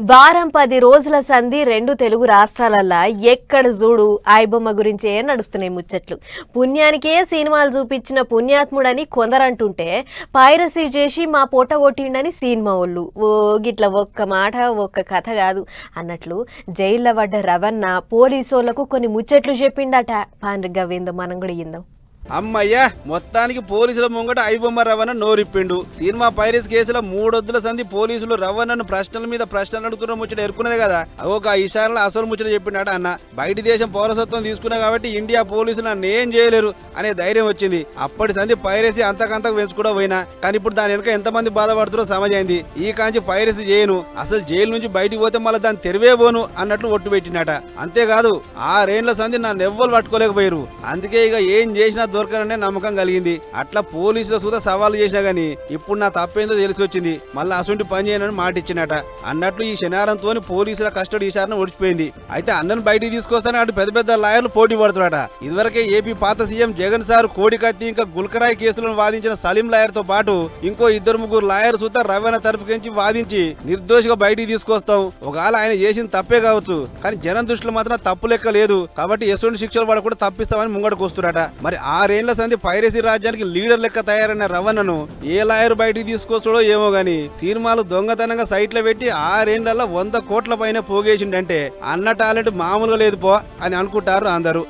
వారం పది రోజుల సంధి రెండు తెలుగు రాష్ట్రాలల్లా ఎక్కడ చూడు ఆయబొమ్మ గురించే నడుస్తున్నాయి ముచ్చట్లు. పుణ్యానికే సినిమాలు చూపించిన పుణ్యాత్ముడని కొందరంటుంటే పైరసీ చేసి మా పూట కొట్టిండని సినిమా వాళ్ళు ఓ గిట్ల ఒక్క మాట ఒక్క కథ కాదు అన్నట్లు జైల్లో పడ్డ రవణ పోలీసోళ్ళకు కొన్ని ముచ్చట్లు చెప్పిండట. పాండ్రిగవేందో మనం కూడా ఇందాం అమ్మయ్యా మొత్తానికి పోలీసుల ముంగట ఐబొమ్మ రవణ నోరిప్పిండు. సినిమా పైరస్ కేసులో మూడొద్దుల సంధి పోలీసులు రవణను ప్రశ్నల మీద ప్రశ్నలు అడుగుతున్న ముచ్చట ఎరుకున్నది కదా? ఒక ఇషారాలో అసలు ముచ్చట చెప్పినాడు అన్న. బయట దేశం పౌరసత్వం తీసుకున్నా కాబట్టి ఇండియా పోలీసులు నన్ను ఏం చేయలేరు అనే ధైర్యం వచ్చింది. అప్పటి సంధి పైరసీ అంతకంతకు పెంచుకోవడం పోయినా. కానీ ఇప్పుడు దాని వెనుక ఎంతమంది బాధపడుతారో సమజైంది ఈ కాంచి పైరసీ చేయను. అసలు జైలు నుంచి బయటికి పోతే మళ్ళీ దాన్ని తెరివే పోను అన్నట్లు ఒట్టు పెట్టినట అంతేకాదు ఆరేండ్ల సంధి నన్ను ఎవ్వరు పట్టుకోలేకపోయారు అందుకే ఇక ఏం చేసినా దొరకరనే నమ్మకం కలిగింది. అట్లా పోలీసుల సూత సవాలు చేసినా గానీ ఇప్పుడు నా తప్పేందో తెలిసి వచ్చింది. మళ్ళీ అసొంటి పని చేయనని మాట ఇచ్చినట అన్నట్లు ఈ శనివారంతో పోలీసుల కస్టడీ ఈసారిని ఓడిచిపోయింది. అయితే అన్నను బయటికి తీసుకొస్తానే అటు పెద్ద పెద్ద లాయర్లు పోటీ పడుతున్నాట ఇదివరకే ఏపీ పాత సీఎం జగన్ సార్ కోడికత్తి ఇంకా గుల్కరాయ్ కేసులను వాదించిన సలీం లాయర్తో పాటు ఇంకో ఇద్దరు ముగ్గురు లాయర్ సూత రవాణా తరపుకించి వాదించి నిర్దోషిగా బయటికి తీసుకొస్తాం. ఒకవేళ ఆయన చేసిన తప్పే కావచ్చు. కానీ జనం దృష్టిలో మాత్రం తప్పు లెక్క లేదు. కాబట్టి ఎటువంటి శిక్షలు వాడు కూడా తప్పిస్తామని ముంగడికి వస్తున్నారట మరి ఆరేళ్ళ సంధి పైరసీ రాజ్యానికి లీడర్ లెక్క తయారైన రవణను ఏ లాయర్ బయటికి తీసుకొస్తాడో ఏమో గాని సినిమాలు దొంగతనంగా సైట్లో పెట్టి ఆరేళ్ళలో వంద కోట్ల పైన పోగేసిండంటే అన్న టాలెంట్ మామూలుగా లేదు పో అని అనుకుంటారు అందరూ.